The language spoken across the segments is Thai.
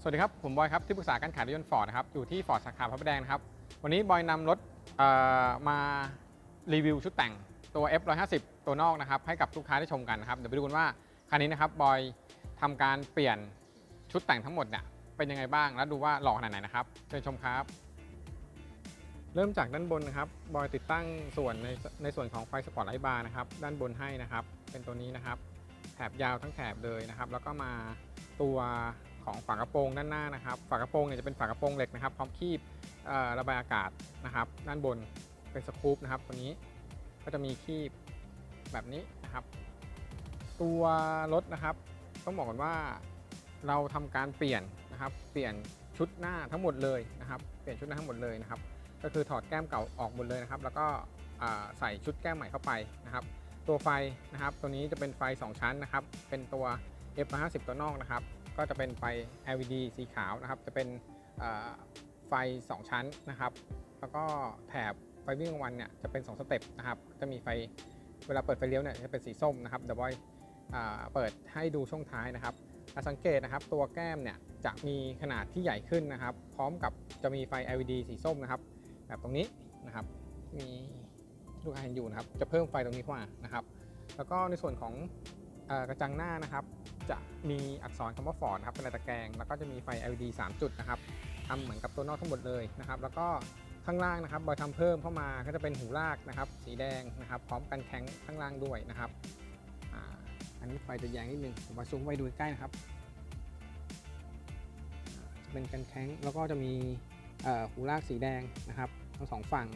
สวัสดีครับ ผมบอยครับ ที่ปรึกษาการขายรถยนต์ฟอร์ดนะครับ อยู่ที่ฟอร์ดสาขาพระประแดงนะครับ วันนี้บอยนำรถมารีวิวชุดแต่งตัว F150 ตัวนอกนะครับ ให้กับลูกค้าได้ชมกันนะครับ เดี๋ยวไปดูกันว่าคันนี้นะครับบอยทำการเปลี่ยนชุดแต่งทั้งหมดเนี่ยเป็นยังไงบ้าง แล้วดูว่าหล่อขนาดไหนนะครับเชิญชมครับ เริ่มจากด้านบนนะครับ บอยติดตั้งส่วนในในส่วนของไฟสปอร์ตไลท์บาร์นะครับ ด้านบนให้นะครับ เป็นตัวนี้นะครับ แถบยาวทั้งแถบเลยนะครับ แล้วก็มาตัว ของฝากระโปรงด้านหน้านะครับ ฝากระโปรงเนี่ยจะเป็นฝากระโปรงเหล็กนะครับ พร้อมคีบระบายอากาศนะครับ ด้านบนเป็นสกู๊ปนะครับตัวนี้ก็จะมีคีบแบบนี้นะครับ ตัวรถนะครับต้องบอกก่อนว่าเราทำการเปลี่ยนนะครับ เปลี่ยนชุดหน้าทั้งหมดเลยนะครับ เปลี่ยนชุดหน้าทั้งหมดเลยนะครับ ก็คือถอดแก้มเก่าออกหมดเลยนะครับ แล้วก็ใส่ชุดแก้มใหม่เข้าไปนะครับ ตัวไฟนะครับ ตัวนี้จะเป็นไฟ 2 ชั้นนะครับ เป็นตัว F150 ตัวนอกนะครับ ก็จะเป็นไฟ LED สีขาวนะครับ จะเป็นไฟ 2 ชั้นนะครับ แล้วก็แถบไฟวิ่งกลางวันเนี่ยจะเป็น 2 สเต็ปนะครับ จะมีไฟเวลาเปิดไฟเลี้ยวเนี่ยจะเป็นสีส้มนะครับเดี๋ยวบอยอ่าเปิดให้ดูช่วงท้ายนะครับอ่าสังเกตนะครับตัวแก้มเนี่ยจะมีขนาดที่ใหญ่ขึ้นนะครับ พร้อมกับจะมีไฟ LED สีส้มนะครับ แบบตรงนี้นะครับ มีลูกค้าเห็นอยู่นะครับ จะเพิ่มไฟตรงนี้เข้ามานะครับ แล้วก็ในส่วนของอกระจังหน้านะครับ จะมีอักษรคำว่า Ford นะครับเป็นลายตะแกรงแล้วก็จะมีไฟ LED 3 จุดนะครับทำเหมือนกับตัวนอกทั้งหมดเลยนะครับแล้วก็ข้างล่างนะครับบอยทำเพิ่มเข้ามาก็จะเป็นหูลากนะครับสีแดงนะครับพร้อมกันแข้งข้างล่างด้วยนะครับอ,อันนี้ไฟจะแยงนิดนึงผมมาซูมไว้ดูใกล้นะครับจะเป็นกันแข้งแล้วก็จะมีหูลากสีแดงนะครับทั้งสองฝั่ง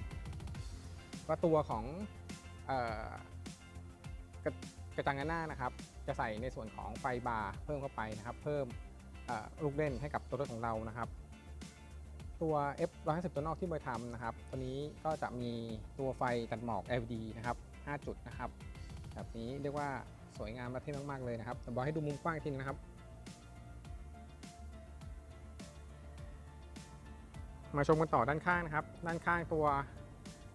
ก็ตัวของกระ กระจังหน้านะครับจะใส่ในส่วนของไฟบาร์เพิ่มเข้าไปนะครับ เพิ่มลูกเล่นให้กับตัวรถของเรานะครับ ตัว F150 ตัวนอกที่บอยทำนะครับ ตัวนี้ก็จะมีตัวไฟตัดหมอก LED นะครับ 5 จุดนะครับ แบบนี้เรียกว่าสวยงามและเท่มากๆเลยนะครับแต่บอยให้ดูมุมกว้างทีนึงนะครับ มาชมกันต่อด้านข้างนะครับ ด้านข้างตัว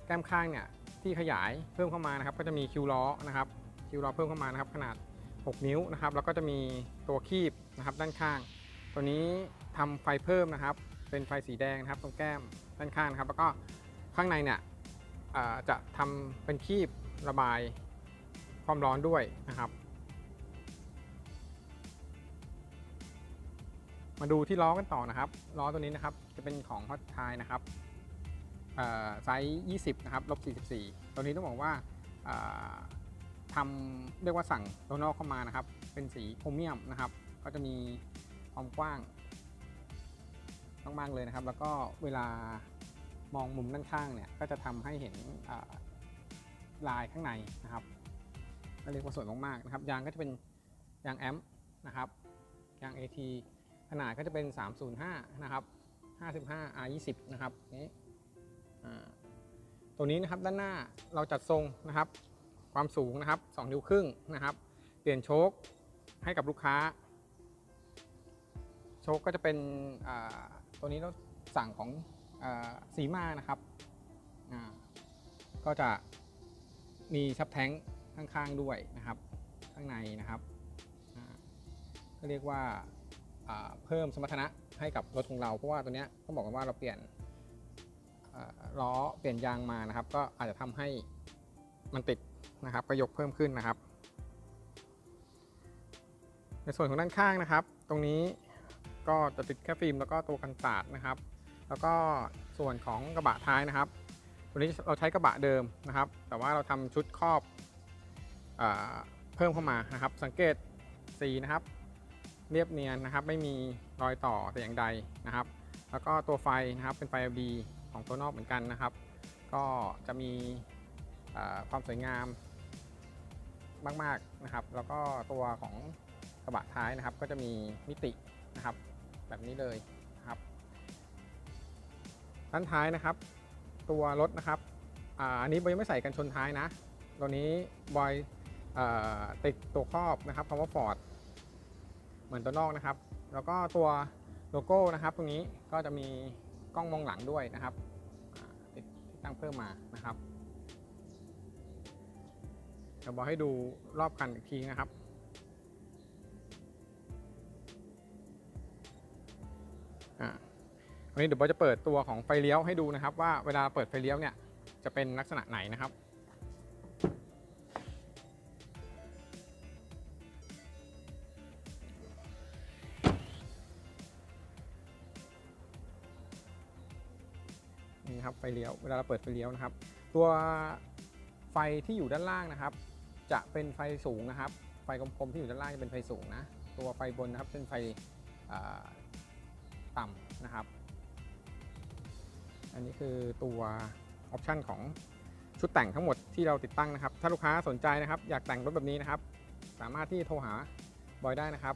แก้มข้างเนี่ยที่ขยายเพิ่มเข้ามานะครับ ก็จะมีคิวล้อนะครับ คิวล้อเพิ่มเข้ามานะครับขนาด 6 นิ้วนะครับแล้วก็จะมีตัวคีบนะครับด้านข้าง ตัวนี้ทำไฟเพิ่มนะครับ เป็นไฟสีแดงนะครับ ตรงแก้มด้านข้างนะครับ แล้วก็ข้างในเนี่ยจะทำเป็นคีบระบายความร้อนด้วยนะครับ มาดูที่ล้อกันต่อนะครับล้อตัวนี้นะครับจะเป็นของฮอตไทนะครับไซส์ 20 นะครับลบ 44 ตัวนี้ต้องบอกว่า อ่าทำเรียกว่าสั่งตัวนอกเข้ามานะครับ เป็นสีโครเมียมนะครับ ก็จะมีความกว้างมากๆเลยนะครับ แล้วก็เวลามองมุมด้านข้างเนี่ยก็จะทำให้เห็นลายข้างในนะครับก็เรียกว่าสวยมากๆนะครับยางก็จะเป็นยางแอมนะครับยาง AT ขนาดก็จะเป็น 305 นะครับ 55 R20 นะครับนี่ตัวนี้นะครับด้านหน้าเราจัดทรงนะครับ ความสูงนะครับ2นิ้วครึ่งนะครับ เปลี่ยนโชคให้กับลูกค้า โชคก็จะเป็นตัวนี้เราสั่งของอสีมานะครับก็จะมีชับแท้งข้างๆด้วยนะครับ ข้างในนะครับก็เรียกว่าเพิ่มสมรรถนะให้กับรถของเรา เพราะว่าตัวนี้ต้องบอกกันว่าเราเปลี่ยนล้อเปลี่ยนยางมานะครับ ก็อาจจะทำให้มันติด นะครับ ก็ยกเพิ่มขึ้นนะครับ ในส่วนของด้านข้างนะครับ ตรงนี้ก็จะติดแค่ฟิล์มแล้วก็ตัวกันสาดนะครับ แล้วก็ส่วนของกระบะท้ายนะครับ ตัวนี้เราใช้กระบะเดิมนะครับ แต่ว่าเราทำชุดครอบอเพิ่มเข้ามานะครับ สังเกตสีนะครับ เรียบเนียนนะครับ ไม่มีรอยต่อแต่อย่างใดนะครับ แล้วก็ตัวไฟนะครับเป็นไฟ LED ของตัวนอกเหมือนกันนะครับ ก็จะมี ความสวยงามมากๆนะครับ แล้วก็ตัวของกระบะท้ายนะครับ ก็จะมีมิตินะครับ แบบนี้เลยนะครับด้านท้ายนะครับ ตัวรถนะครับอ,อันนี้บอยไม่ใส่กันชนท้ายนะ ตัวนี้บอยอติดตัวครอบนะครับคำว่า Ford เหมือนตัวนอกนะครับ แล้วก็ตัวโลโก้นะครับ ตรงนี้ก็จะมีกล้องมองหลังด้วยนะครับติดตั้งเพิ่มมานะครับ ดี๋ยวบอกให้ดูรอบคันอีกทีนะครับอ่าวันนี้เดี๋ยวบอยจะเปิดตัวของไฟเลี้ยวให้ดูนะครับ ว่าเวลาเปิดไฟเลี้ยวเนี่ยจะเป็นลักษณะไหนนะครับนี่ครับไฟเลี้ยวเวลาเราเปิดไฟเลี้ยวนะครับ ตัวไฟที่อยู่ด้านล่างนะครับ จะเป็นไฟสูงนะครับ ไฟกลมๆที่อยู่ด้านล่างจะเป็นไฟสูงนะ ตัวไฟบนนะครับเป็นไฟต่ำนะครับ อันนี้คือตัวออปชันของชุดแต่งทั้งหมดที่เราติดตั้งนะครับ ถ้าลูกค้าสนใจนะครับ อยากแต่งรถแบบนี้นะครับ สามารถที่โทรหาบอยได้นะครับ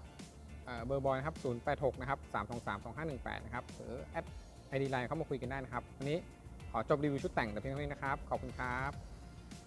เอ่อเบอร์บอยนะครับ 086 นะครับ 323 2518 นะครับ หรือแอดไอดีไลน์เข้ามาคุยกันได้นะครับ วันนี้ขอจบรีวิวชุดแต่งแต่เพียงเท่านี้นะครับ ขอบคุณครับ